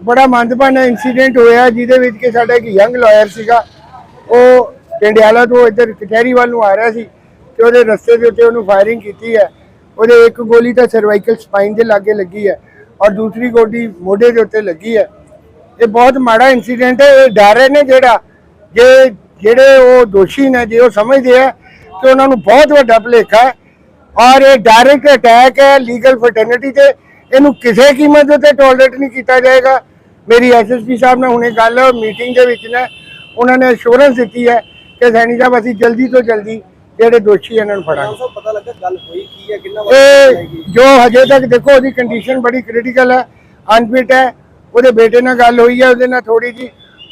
ਬੜਾ ਮੰਦਭਾਨਾ ਇਨਸੀਡੈਂਟ ਹੋਇਆ, ਜਿਹਦੇ ਵਿੱਚ ਕਿ ਸਾਡਾ ਇੱਕ ਯੰਗ ਲਾਇਰ ਸੀਗਾ, ਉਹ ਟੰਡਿਆਲਾ ਤੋਂ ਇੱਧਰ ਕਚਹਿਰੀ ਵੱਲ ਨੂੰ ਆ ਰਿਹਾ ਸੀ ਤੇ ਉਹਦੇ ਰਸਤੇ ਦੇ ਉੱਤੇ ਉਹਨੂੰ ਫਾਇਰਿੰਗ ਕੀਤੀ ਹੈ। ਉਹਦੇ ਇੱਕ ਗੋਲੀ ਤਾਂ ਸਰਵਾਈਕਲ ਸਪਾਈਨ ਦੇ ਲਾਗੇ ਲੱਗੀ ਹੈ ਔਰ ਦੂਸਰੀ ਗੋਲੀ ਮੋਢੇ ਦੇ ਉੱਤੇ ਲੱਗੀ ਹੈ। ਇਹ ਬਹੁਤ ਮਾੜਾ ਇਨਸੀਡੈਂਟ ਹੈ, ਇਹ ਡਰ ਨੇ ਜਿਹੜਾ, ਜੇ ਜਿਹੜੇ ਉਹ ਦੋਸ਼ੀ ਨੇ, ਜੇ ਉਹ ਸਮਝਦੇ ਆ ਕਿ ਉਹਨਾਂ ਨੂੰ ਬਹੁਤ ਵੱਡਾ ਭੁਲੇਖਾ ਹੈ ਔਰ ਇਹ ਡਾਇਰੈਕਟ ਅਟੈਕ ਹੈ ਲੀਗਲ ਫਰਟਰਨਿਟੀ ਤੇ। ਇਹਨੂੰ ਕਿਸੇ ਕੀਮਤ ਦੇ ਉੱਤੇ ਟੋਲਰੇਟ ਨਹੀਂ ਕੀਤਾ ਜਾਏਗਾ। ਮੇਰੀ ਐਸਐਸਪੀ ਸਾਹਿਬ ਨਾਲ ਹੁਣੇ ਗੱਲ ਮੀਟਿੰਗ ਦੇ ਵਿੱਚ ਨੇ ਉਹਨਾਂ ਨੇ ਅਸ਼ੋਰੈਂਸ ਦਿੱਤੀ ਹੈ ਕਿ ਸੈਣੀ ਸਾਹਿਬ ਅਸੀਂ ਜਲਦੀ ਤੋਂ ਜਲਦੀ ਜਿਹੜੇ ਦੋਸ਼ੀ ਇਹਨਾਂ ਨੂੰ ਫੜਾਂਗੇ। ਪਤਾ ਲੱਗਾ ਗੱਲ ਹੋਈ ਕੀ ਹੈ ਕਿੰਨਾ ਇਹ ਜੋ ਹਜੇ ਤੱਕ ਦੇਖੋ ਉਹਦੀ ਕੰਡੀਸ਼ਨ ਬੜੀ ਕ੍ਰਿਟੀਕਲ ਹੈ ਅਨਫਿਟ ਹੈ ਉਹਦੇ ਬੇਟੇ ਨਾਲ ਗੱਲ ਹੋਈ ਹੈ ਉਹਦੇ ਨਾਲ ਥੋੜੀ ਜੀ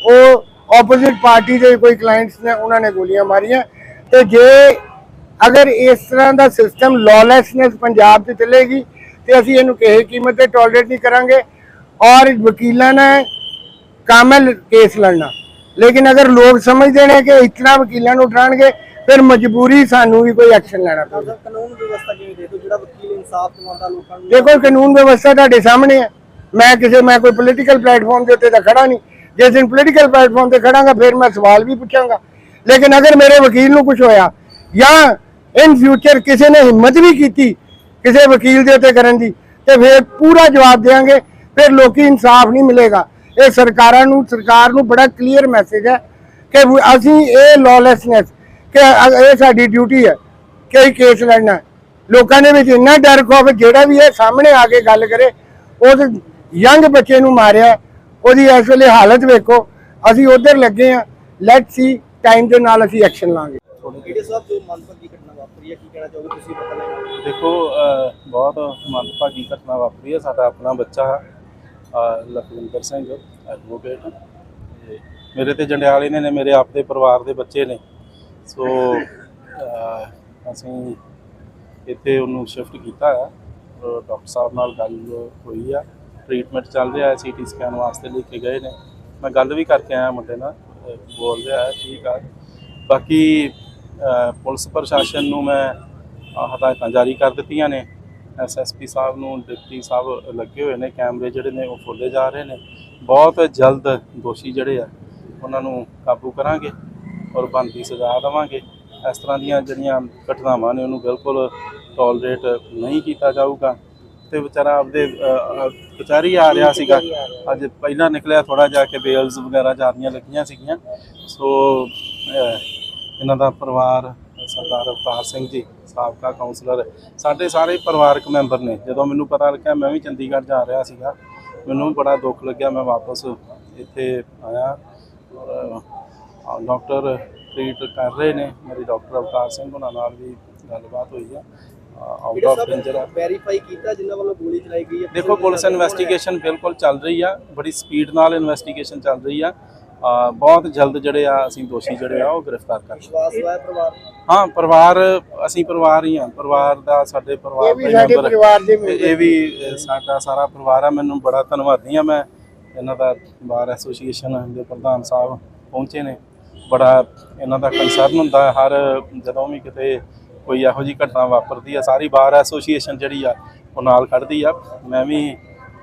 ਉਹ ਆਪੋਜ਼ਿਟ ਪਾਰਟੀ ਦੇ ਕੋਈ ਕਲਾਇੰਟਸ ਨੇ ਉਹਨਾਂ ਨੇ ਗੋਲੀਆਂ ਮਾਰੀਆਂ। ਤੇ ਜੇ ਅਗਰ ਇਸ ਤਰ੍ਹਾਂ ਦਾ ਸਿਸਟਮ ਲੌਲੈਸਨੈਸ ਪੰਜਾਬ 'ਚ ਚੱਲੇਗੀ ਤੇ ਅਸੀਂ ਇਹਨੂੰ ਕਿਸੇ ਕੀਮਤ ਤੇ ਟੋਲਰੇਟ ਨਹੀਂ ਕਰਾਂਗੇ। ਔਰ ਵਕੀਲਾਂ ਨੇ ਕਾਮਲ ਕੇਸ ਲੜਨਾ। ਲੇਕਿਨ ਅਗਰ ਲੋਕ ਸਮਝਦੇ ਨੇ ਕਿ ਇਤਨਾ ਵਕੀਲਾਂ ਨੂੰ ਉਠਾਣਗੇ ਫਿਰ ਮਜਬੂਰੀ ਸਾਨੂੰ ਵੀ ਕੋਈ ਐਕਸ਼ਨ ਲੈਣਾ ਪਊਗਾ। ਕਾਨੂੰਨ ਵਿਵਸਥਾ ਕਿਵੇਂ ਦੇ ਦੋ ਜਿਹੜਾ ਵਕੀਲ ਇਨਸਾਫ ਦਿਵਾਉਂਦਾ ਲੋਕਾਂ ਨੂੰ? ਦੇਖੋ ਕਾਨੂੰਨ ਵਿਵਸਥਾ ਤੁਹਾਡੇ ਸਾਹਮਣੇ ਹੈ ਮੈਂ ਕਿਸੇ ਮੈਂ ਕੋਈ ਪੋਲੀਟੀਕਲ ਪਲੇਟਫਾਰਮ ਦੇ ਉੱਤੇ ਤਾਂ ਖੜਾ ਨਹੀਂ। ਜਿਸ ਦਿਨ ਪੋਲੀਟੀਕਲ ਪਲੇਟਫਾਰਮ ਤੇ ਖੜਾਂਗਾ ਫਿਰ ਮੈਂ ਸਵਾਲ ਵੀ ਪੁੱਛਾਂਗਾ। ਲੇਕਿਨ ਅਗਰ ਮੇਰੇ ਵਕੀਲ ਨੂੰ ਕੁਝ ਹੋਇਆ ਜਾਂ ਇਨ ਫਿਊਚਰ ਕਿਸੇ ਨੇ ਹਿੰਮਤ ਵੀ ਕੀਤੀ ਕਿਸੇ ਵਕੀਲ ਦੇ ਉੱਤੇ ਕਰਨ ਦੀ ਤੇ ਫਿਰ ਪੂਰਾ ਜਵਾਬ ਦੇਵਾਂਗੇ ਫਿਰ ਲੋਕੀ ਇਨਸਾਫ ਨਹੀਂ ਮਿਲੇਗਾ। ਇਹ ਸਰਕਾਰਾਂ ਨੂੰ ਸਰਕਾਰ ਨੂੰ ਬੜਾ ਕਲੀਅਰ ਮੈਸੇਜ ਹੈ ਕਿ ਅਸੀਂ ਇਹ ਲੌਲੈਸਨੈਸ ਕਿ ਇਹ ਸਾਡੀ ਡਿਊਟੀ ਹੈ ਕਿ ਕੇਸ ਲੜਨਾ। ਲੋਕਾਂ ਦੇ ਵਿੱਚ ਇੰਨਾ ਡਰ ਖੋਫ ਜਿਹੜਾ ਵੀ ਇਹ ਸਾਹਮਣੇ ਆ ਕੇ ਗੱਲ ਕਰੇ ਉਸ ਯੰਗ ਬੱਚੇ ਨੂੰ ਮਾਰਿਆ ਉਹਦੀ ਇਸ ਵੇਲੇ ਹਾਲਤ ਵੇਖੋ ਅਸੀਂ ਉਧਰ ਲੱਗੇ ਆ ਲੈਟ ਸੀ ਟਾਈਮ ਦੇ ਨਾਲ ਅਸੀਂ ਐਕਸ਼ਨ ਲਾਂਗੇ। ਜਿਹੜੇ ਸਾਹਿਬ ਜੋ ਮੰਦਭਾਗੀ ਘਟਨਾ ਵਾਪਰੀ ਹੈ ਕੀ ਕਹਿਣਾ ਚਾਹੋਗੇ ਤੁਸੀਂ? ਪਤਾ ਲੈਣਾ ਦੇਖੋ ਬਹੁਤ ਮੰਦਭਾਗੀ ਘਟਨਾ ਵਾਪਰੀ ਹੈ ਸਾਡਾ ਆਪਣਾ ਬੱਚਾ ਲਖਵਿੰਦਰ ਸਿੰਘ ਐਡਵੋਕੇਟ। ਮੇਰੇ ਤੇ ਜੰਡਿਆਲੇ ਨੇ ਨੇ, ਮੇਰੇ ਆਪ ਦੇ ਪਰਿਵਾਰ ਦੇ ਬੱਚੇ ਨੇ। ਸੋ ਅਸੀਂ ਇੱਥੇ ਉਹਨੂੰ ਸ਼ਿਫਟ ਕੀਤਾ ਹੈ ਡਾਕਟਰ ਸਾਹਿਬ ਨਾਲ ਗੱਲ ਹੋਈ ਆ। ਟ੍ਰੀਟਮੈਂਟ ਚੱਲ ਰਿਹਾ ਹੈ ਸੀਟੀ ਸਕੈਨ ਵਾਸਤੇ ਲੈ ਕੇ ਗਏ ਨੇ। ਮੈਂ ਗੱਲ ਵੀ ਕਰਕੇ ਆਇਆ ਮੁੰਡੇ ਨਾਲ ਬੋਲ ਰਿਹਾ ਹੈ, ਠੀਕ ਆ। ਬਾਕੀ ਪੁਲਿਸ ਪ੍ਰਸ਼ਾਸਨ ਨੂੰ ਮੈਂ ਹਦਾਇਤਾਂ ਜਾਰੀ ਕਰ ਦਿੱਤੀਆਂ ਨੇ। ਐਸਐਸਪੀ ਸਾਹਿਬ ਨੂੰ ਡਿਪਟੀ ਸਾਹਿਬ ਲੱਗੇ ਹੋਏ ਨੇ ਕੈਮਰੇ ਜਿਹੜੇ ਨੇ ਉਹ ਖੋਲੇ ਜਾ ਰਹੇ ਨੇ। ਬਹੁਤ ਜਲਦ ਦੋਸ਼ੀ ਜਿਹੜੇ ਆ ਉਹਨਾਂ ਨੂੰ ਕਾਬੂ ਕਰਾਂਗੇ ਔਰ ਬਣਦੀ ਸਜ਼ਾ ਦੇਵਾਂਗੇ। ਇਸ ਤਰ੍ਹਾਂ ਦੀਆਂ ਜਿਹੜੀਆਂ ਘਟਨਾਵਾਂ ਨੇ ਉਹਨੂੰ ਬਿਲਕੁਲ ਟੋਲਰੇਟ ਨਹੀਂ ਕੀਤਾ ਜਾਊਗਾ। ਤੇ ਵਿਚਾਰਾ ਆਪਦੇ ਅਹ, ਅਹ, ਆ ਰਿਹਾ ਸੀਗਾ। ਅੱਜ ਪਹਿਲਾਂ ਨਿਕਲਿਆ ਥੋੜਾ ਜਾ ਕੇ ਬੇਲਸ ਵਗੈਰਾ ਜਾਂਦੀਆਂ ਲੱਗੀਆਂ ਸੀਗੀਆਂ। ਸੋ ਇਹਨਾਂ ਦਾ ਪਰਿਵਾਰ ਸਰਦਾਰ ਅਵਤਾਰ ਸਿੰਘ ਜੀ ਸਾਬਕਾ ਕਾਉਂਸਲਰ ਸਾਡੇ ਸਾਰੇ ਪਰਿਵਾਰਕ ਮੈਂਬਰ ਨੇ। ਜਦੋਂ ਮੈਨੂੰ ਪਤਾ ਲੱਗਿਆ ਮੈਂ ਵੀ ਚੰਡੀਗੜ੍ਹ ਜਾ ਰਿਹਾ ਸੀਗਾ। ਮੈਨੂੰ ਬੜਾ ਦੁੱਖ ਲੱਗਿਆ ਮੈਂ ਵਾਪਸ ਇੱਥੇ ਆਇਆ। ਡਾਕਟਰ ਟ੍ਰੀਟ ਕਰ ਰਹੇ ਨੇ। ਮੇਰੇ ਡਾਕਟਰ ਅਵਤਾਰ ਸਿੰਘ ਉਹਨਾਂ ਨਾਲ ਵੀ ਗੱਲਬਾਤ ਹੋਈ ਆ। ਆਊਟ ਆਫ ਡੇਂਜਰ ਆ। ਵੈਰੀਫਾਈ ਕੀਤਾ ਜਿਨ੍ਹਾਂ ਵੱਲੋਂ ਗੋਲੀ ਚਲਾਈ ਗਈ ਹੈ ਦੇਖੋ ਪੁਲਿਸ ਇਨਵੈਸਟੀਗੇਸ਼ਨ ਬਿਲਕੁਲ ਚੱਲ ਰਹੀ ਆ। ਬੜੀ ਸਪੀਡ ਨਾਲ ਇਨਵੈਸਟੀਗੇਸ਼ਨ ਚੱਲ ਰਹੀ ਆ। ਬਹੁਤ ਜਲਦ ਜਿਹੜੇ ਆ ਅਸੀਂ ਦੋਸ਼ੀ ਜਿਹੜੇ ਆ ਉਹ ਗ੍ਰਿਫਤਾਰ ਕਰ ਵਿਸ਼ਵਾਸ ਪਰਿਵਾਰ ਹਾਂ ਪਰਿਵਾਰ ਅਸੀਂ ਪਰਿਵਾਰ ਹੀ ਆ। ਪਰਿਵਾਰ ਦਾ ਸਾਡੇ ਪਰਿਵਾਰ ਇਹ ਵੀ ਦੇ ਸਾਡੇ ਮੈਂਬਰ ਇਹ ਵੀ ਸਾਡਾ ਸਾਰਾ ਪਰਿਵਾਰ ਆ। ਮੈਨੂੰ ਬੜਾ ਧੰਨਵਾਦੀ ਆ ਮੈਂ। ਇਹਨਾਂ ਦਾ ਬਾਰ ਐਸੋਸੀਏਸ਼ਨ ਦੇ ਪ੍ਰਧਾਨ ਸਾਹਿਬ ਪਹੁੰਚੇ ਨੇ। ਬੜਾ ਇਹਨਾਂ ਦਾ ਕੰਸਰਨ ਹੁੰਦਾ ਹਰ ਜਦੋਂ ਵੀ ਕਿਤੇ ਕੋਈ ਇਹੋ ਜਿਹੀ ਘਟਨਾ ਵਾਪਰਦੀ ਆ ਸਾਰੀ ਬਾਰ ਐਸੋਸੀਏਸ਼ਨ ਜਿਹੜੀ ਆ ਉਹ ਨਾਲ ਖੜਦੀ ਆ। ਮੈਂ ਵੀ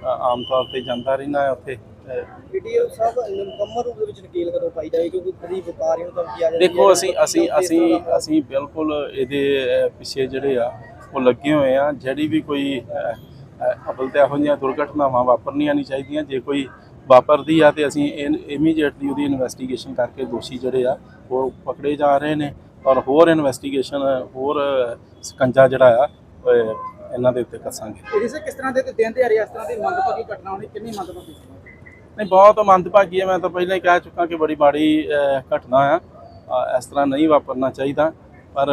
ਆਮ ਤੌਰ ਤੇ ਜਾਂਦਾ ਰਹਿਣਾ ਉੱਥੇ। ਅ, ਵੀਡੀਓ ਸਾਹਿਬ ਮੁਕੰਮਲ ਰੂਪ ਦੇ ਵਿੱਚ ਨਕੀਲ ਕਦੋਂ ਪਾਈ ਜਾਏ ਕਿਉਂਕਿ ਕਦੀ ਵਪਾਰੀ ਨੂੰ ਧਮਕੀ ਆ ਜਾਂਦੀ ਦੇਖੋ ਅਸੀਂ ਅਸੀਂ ਅਸੀਂ ਅਸੀਂ ਬਿਲਕੁਲ ਇਹਦੇ ਪਿੱਛੇ ਜਿਹੜੇ ਆ ਉਹ ਲੱਗੇ ਹੋਏ ਆ। ਜਿਹੜੀ ਵੀ ਕੋਈ ਅ, ਅ, ਅਵਲ ਤੇ ਇਹੋ ਜਿਹੀਆਂ ਦੁਰਘਟਨਾਵਾਂ ਵਾਪਰਨੀਆਂ ਨਹੀਂ ਚਾਹੀਦੀਆਂ। ਜੇ ਕੋਈ ਵਾਪਰਦੀ ਆ ਤੇ ਅਸੀਂ ਇਮੀਡੀਏਟਲੀ ਉਹਦੀ ਇਨਵੈਸਟੀਗੇਸ਼ਨ ਕਰਕੇ ਦੋਸ਼ੀ ਜਿਹੜੇ ਆ ਉਹ ਪਕੜੇ ਜਾ ਰਹੇ ਨੇ। ਔਰ ਹੋਰ ਇਨਵੈਸਟੀਗੇਸ਼ਨ ਹੋਰ ਸਕੰਜਾ ਜਿਹੜਾ ਆ ਇਹਨਾਂ ਦੇ ਉੱਤੇ ਕੱਸਾਂਗੇ। ਇਸੇ ਕਿਸ ਤਰ੍ਹਾਂ ਦੇ ਦਿਨ ਦਿਹਾੜੇ ਇਸ ਤਰ੍ਹਾਂ ਦੀ ਮੰਦਭਾਗੀ ਘਟਨਾ ਹੋਣੀ ਕਿੰਨੀ ਮੰਦਭਾਗੀ ਨਹੀਂ ਬਹੁਤ ਮੰਦਭਾਗੀ ਹੈ। ਮੈਂ ਤਾਂ ਪਹਿਲਾਂ ਹੀ ਕਹਿ ਚੁੱਕਾ ਕਿ ਬੜੀ ਮਾੜੀ ਘਟਨਾ ਆ। ਇਸ ਤਰ੍ਹਾਂ ਨਹੀਂ ਵਾਪਰਨਾ ਚਾਹੀਦਾ। ਪਰ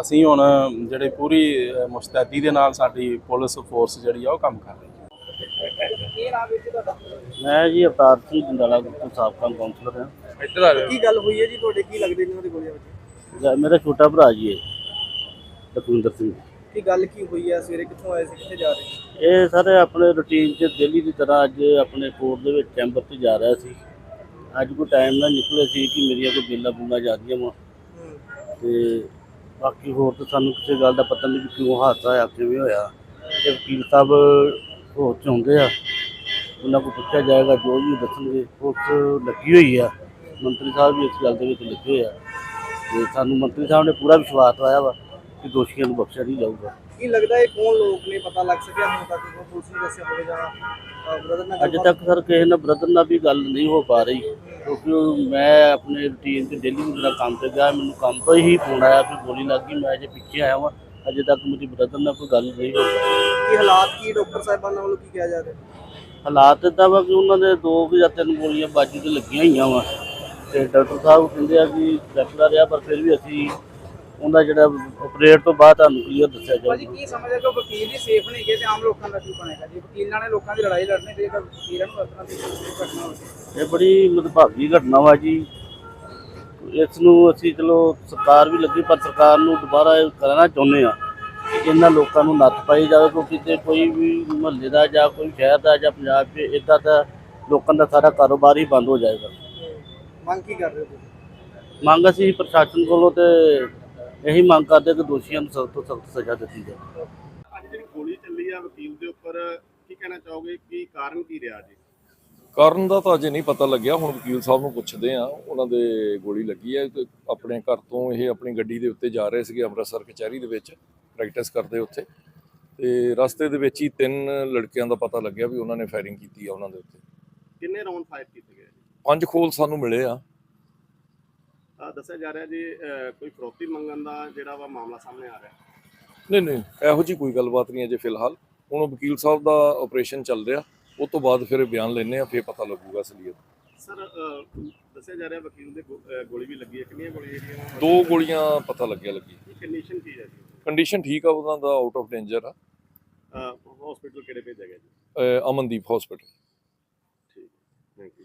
ਅਸੀਂ ਹੁਣ ਜਿਹੜੇ ਪੂਰੀ ਮੁਸਤੈਦੀ ਦੇ ਨਾਲ ਸਾਡੀ ਪੁਲਿਸ ਫੋਰਸ ਜਿਹੜੀ ਆ ਉਹ ਕੰਮ ਕਰ ਰਹੀ ਹੈ। ਮੈਂ ਜੀ ਅਵਤਾਰ ਸਿੰਘ ਜੰਡਾਲਾ ਤੋਂ ਸਾਬਕਾ ਕਾਉਂਸਲਰ ਹਾਂ। ਕੀ ਗੱਲ ਹੋਈ ਹੈ ਜੀ? ਤੁਹਾਡੇ ਕੀ ਲੱਗਦੇ ਇਹਨਾਂ ਦੇ ਗੋਲੀਆਂ ਵਿੱਚ? ਜ- ਮੇਰਾ ਛੋਟਾ ਭਰਾ ਜੀ ਹੈ ਲਖਵਿੰਦਰ ਸਿੰਘ। ਕੀ ਗੱਲ ਕੀ ਹੋਈ ਆ? ਸਵੇਰੇ ਕਿੱਥੋਂ ਆਏ ਸੀ? ਕਿੱਥੇ ਜਾ ਰਹੇ ਸੀ? ਇਹ ਸਾਰੇ, ਆਪਣੇ ਰੁਟੀਨ 'ਚ ਡੇਲੀ ਦੀ ਤਰ੍ਹਾਂ ਅੱਜ ਆਪਣੇ ਕੋਰਟ ਦੇ ਵਿੱਚ ਚੈਂਬਰ ਤੇ ਜਾ ਰਿਹਾ ਸੀ। ਅੱਜ ਕੋਈ ਟਾਈਮ ਨਾਲ ਨਿਕਲੇ ਸੀ ਕਿ ਮੇਰੀਆਂ ਕੋਈ ਬਿੱਲਾਂ ਬੁੱਲਾਂ ਜਾਂਦੀਆਂ ਵਾ। ਤੇ ਬਾਕੀ ਹੋਰ ਤਾਂ ਸਾਨੂੰ ਕਿਸੇ ਗੱਲ ਦਾ ਪਤਾ ਨਹੀਂ ਵੀ ਕਿਉਂ ਹਾਦਸਾ ਹੋਇਆ, ਕਿਵੇਂ ਹੋਇਆ। ਇਹ ਵਕੀਲ ਸਾਹਿਬ ਹੋ ਚਾਹੁੰਦੇ ਆ। ਉਹਨਾਂ ਕੋਲ ਪੁੱਛਿਆ ਜਾਏਗਾ, ਜੋ ਵੀ ਉਹ ਦੱਸਣਗੇ। ਉਸ ਲੱਗੀ ਹੋਈ ਆ। ਮੰਤਰੀ ਸਾਹਿਬ ਵੀ ਇਸ ਗੱਲ ਦੇ ਵਿੱਚ ਲੱਗੇ ਹੋਏ ਆ। ਤੇ ਸਾਨੂੰ ਮੰਤਰੀ ਸਾਹਿਬ ਨੇ ਪੂਰਾ ਵਿਸ਼ਵਾਸ ਦਵਾਇਆ ਵਾ। ਕਿ ਦੋਸ਼ੀਆਂ ਨੂੰ ਬਖਸ਼ਿਆ ਨਹੀਂ ਜਾਊਗਾ। ਕੀ ਲੱਗਦਾ ਇਹ ਕੌਣ ਲੋਕ ਨੇ? ਪਤਾ ਲੱਗ ਸਕਿਆ ਹੁਣ ਤੱਕ ਕੋਈ ਪੁਲਿਸ ਨੇ ਦੱਸਿਆ ਹੋਵੇ ਜਾਂ ਬ੍ਰਦਰ ਨਾਲ ਅੱਜ ਤੱਕ ਸਰ ਕਿਸੇ ਨਾਲ ਬ੍ਰਦਰ ਨਾਲ ਵੀ ਗੱਲ ਨਹੀਂ ਹੋ ਪਾ ਰਹੀ ਕਿਉਂਕਿ ਮੈਂ ਆਪਣੇ ਰੂਟੀਨ ਤੇ ਡੇਲੀ ਮੇਰਾ ਕੰਮ ਤੇ ਗਿਆ ਮੈਨੂੰ ਕੰਮ ਤੋਂ ਹੀ ਫੋਨ ਆਇਆ ਕਿ ਗੋਲੀ ਲੱਗ ਗਈ ਮੈਂ ਅਜੇ ਪਿੱਛੇ ਆਇਆ ਵਾਂ। ਅਜੇ ਤੱਕ ਮੇਰੀ ਬ੍ਰਦਰ ਨਾਲ ਕੋਈ ਗੱਲ ਨਹੀਂ ਹੋ ਪਾਈ ਕੀ ਹਾਲਾਤ ਕੀ ਡਾਕਟਰ ਸਾਹਿਬਾਨਾਂ ਵੱਲੋਂ? ਕੀ ਕਿਹਾ ਜਾ ਰਿਹਾ? ਹਾਲਾਤ ਇਦਾਂ ਵਾ ਕਿ ਉਹਨਾਂ ਦੇ ਦੋ ਜਾਂ ਤਿੰਨ ਗੋਲੀਆਂ ਬਾਜੂ ਤੇ ਲੱਗੀਆਂ ਹੋਈਆਂ ਵਾ। ਤੇ ਡਾਕਟਰ ਸਾਹਿਬ ਕਹਿੰਦੇ ਆ ਕਿ ਡਾਕਟਰ ਰਿਹਾ ਪਰ ਫਿਰ ਵੀ ਅਸੀਂ ਉਹਦਾ ਜਿਹੜਾ ਆਪਰੇਟ ਤੋਂ ਬਾਅਦ ਤੁਹਾਨੂੰ ਕਲੀਅਰ ਦੱਸਿਆ ਭਾਜੀ ਜਾਊਗਾ ਕੀ ਸਮਝਦੇ ਕਿ ਵਕੀਲ ਹੀ ਸੇਫ ਨਹੀਂ ਗਏ ਤੇ ਆਮ ਲੋਕਾਂ ਦਾ ਕੀ ਬਣੇਗਾ? ਜੀ ਵਕੀਲਾਂ ਨੇ ਲੋਕਾਂ ਦੀ ਲੜਾਈ ਲੜਨੀ ਤੇ ਜੇਕਰ ਵਕੀਲਾਂ ਨੂੰ ਵਰਤਣਾ ਤੇ ਕੋਈ ਘਟਨਾ ਹੋਵੇ। ਇਹ ਬੜੀ ਮਦਭਾਗੀ ਘਟਨਾ ਵਾ ਜੀ। ਇਸ ਨੂੰ ਅਸੀਂ ਚਲੋ ਸਰਕਾਰ ਵੀ ਲੱਗੀ ਪਰ ਸਰਕਾਰ ਨੂੰ ਦੁਬਾਰਾ ਇਹ ਕਰਨਾ ਚਾਹੁੰਦੇ ਆ ਕਿ ਇਹਨਾਂ ਲੋਕਾਂ ਨੂੰ ਨੱਥ ਪਾਈ ਜਾਵੇ ਕਿਉਂਕਿ ਤੇ ਕੋਈ ਵੀ ਮੁਹੱਲੇ ਦਾ ਜਾਂ ਕੋਈ ਸ਼ਹਿਰ ਦਾ ਜਾਂ ਪੰਜਾਬ 'ਚ ਇਦਾਂ ਦਾ ਲੋਕਾਂ ਦਾ ਸਾਰਾ ਕਾਰੋਬਾਰ ਹੀ ਬੰਦ ਹੋ ਜਾਏਗਾ। ਮੰਗ ਕੀ ਕਰ ਰਹੇ ਹੋ ਤੁਸੀਂ? ਮੰਗ ਅਸੀਂ ਪ੍ਰਸ਼ਾਸਨ ਕੋਲੋਂ ਤੇ ਇਹੀ ਮੰਗ ਕਰਦੇ ਕਿ ਦੋਸ਼ੀਆਂ ਨੂੰ ਸਖਤ ਤੋਂ ਸਖਤ ਸਜ਼ਾ ਦਿੱਤੀ ਜਾਵੇ। ਅੱਜ ਜਿਹੜੀ ਗੋਲੀ ਚੱਲੀ ਆ ਵਕੀਲ ਦੇ ਉੱਪਰ ਕੀ ਕਹਿਣਾ ਚਾਹੋਗੇ? ਕੀ ਕਾਰਨ ਕੀ ਰਿਹਾ ਜੀ? ਕਾਰਨ ਦਾ ਤਾਂ ਅਜੇ ਨਹੀਂ ਪਤਾ ਲੱਗਿਆ। ਹੁਣ ਵਕੀਲ ਸਾਹਿਬ ਨੂੰ ਪੁੱਛਦੇ ਆ। ਉਹਨਾਂ ਦੇ ਗੋਲੀ ਲੱਗੀ ਹੈ ਆਪਣੇ ਘਰ ਤੋਂ ਇਹ ਆਪਣੀ ਗੱਡੀ ਦੇ ਉੱਤੇ ਜਾ ਰਹੇ ਸੀਗੇ ਅੰਮ੍ਰਿਤਸਰ ਕਚਹਿਰੀ ਦੇ ਵਿੱਚ ਪ੍ਰੈਕਟਿਸ ਕਰਦੇ ਉੱਥੇ। ਤੇ ਰਸਤੇ ਦੇ ਵਿੱਚ ਹੀ ਤਿੰਨ ਲੜਕਿਆਂ ਦਾ ਪਤਾ ਲੱਗਿਆ ਵੀ ਉਹਨਾਂ ਨੇ ਫਾਇਰਿੰਗ ਕੀਤੀ ਆ ਉਹਨਾਂ ਦੇ ਉੱਤੇ। ਕਿੰਨੇ ਰਾਉਂਡ ਫਾਇਰ ਕੀਤੇ ਗਏ ਪੰਜ ਖੋਲ ਸਾਨੂੰ ਮਿਲੇ ਆ। ਦੱਸਿਆ ਜਾ ਰਿਹਾ ਜੀ ਕੋਈ ਫਰੋਤੀ ਮੰਗਣ ਦਾ ਜਿਹੜਾ ਵਾ ਮਾਮਲਾ ਸਾਹਮਣੇ ਆ ਰਿਹਾ। ਨਹੀਂ ਨਹੀਂ ਇਹੋ ਜੀ ਕੋਈ ਗੱਲਬਾਤ ਨਹੀਂ ਅਜੇ ਫਿਲਹਾਲ। ਹੁਣ ਵਕੀਲ ਸਾਹਿਬ ਦਾ ਆਪਰੇਸ਼ਨ ਚੱਲ ਰਿਹਾ। ਉਹ ਤੋਂ ਬਾਅਦ ਫਿਰ ਬਿਆਨ ਲੈਣੇ ਆ ਫਿਰ ਪਤਾ ਲੱਗੂਗਾ ਅਸਲੀਅਤ। ਸਰ ਦੱਸਿਆ ਜਾ ਰਿਹਾ ਵਕੀਲ ਦੇ ਗੋਲੀ ਵੀ ਲੱਗੀ ਹੈ। ਕਿੰਨੀਆਂ ਗੋਲੀਆਂ ਜਿਹੜੀਆਂ ਦੋ ਗੋਲੀਆਂ ਪਤਾ ਲੱਗਿਆ ਲੱਗੀ ਕੰਡੀਸ਼ਨ ਕੀ ਹੈ ਜੀ? ਕੰਡੀਸ਼ਨ ਠੀਕ ਆ ਉਹਨਾਂ ਦਾ ਆਊਟ ਆਫ ਡੇਂਜਰ ਆ। ਹਸਪੀਟਲ ਕਿਹੜੇ ਭੇਜਿਆ ਗਿਆ ਜੀ? ਅਮਨਦੀਪ ਹਸਪੀਟਲ ਠੀਕ ਥੈਂਕ ਯੂ